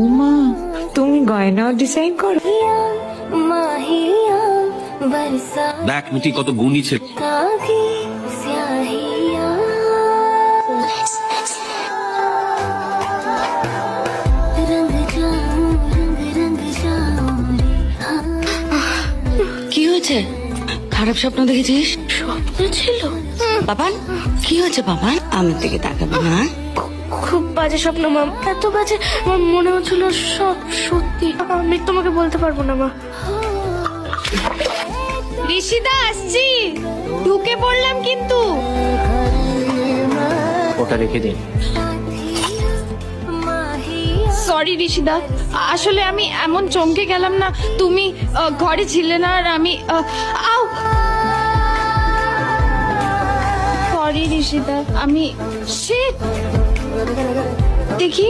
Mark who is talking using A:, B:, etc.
A: ওমা তুমি গয়না ডিজাইন করো।
B: ব্ল্যাক মিটি কত গুণই ছিল
C: কি হয়েছে? খারাপ স্বপ্ন দেখেছিস?
D: স্বপ্ন ছিল।
C: বাবান কি হয়েছে বাবান? আমার দিকে তাকাবো না।
D: খুব বাজে স্বপ্ন মাম এত বাজে আমার মনে হচ্ছিল সব সত্যি। আমি তোমাকে বলতে পারব না মা।
E: ঋষিদা আসছি। ঢুকে পড়লাম কিন্তু।
B: ওটা রেখে দিন।
E: সরি ঋষিদা। আসলে আমি এমন চমকে গেলাম না। তুমি ঘরে ছিলে না আর আমি ইশিতা আমি সে দেখি।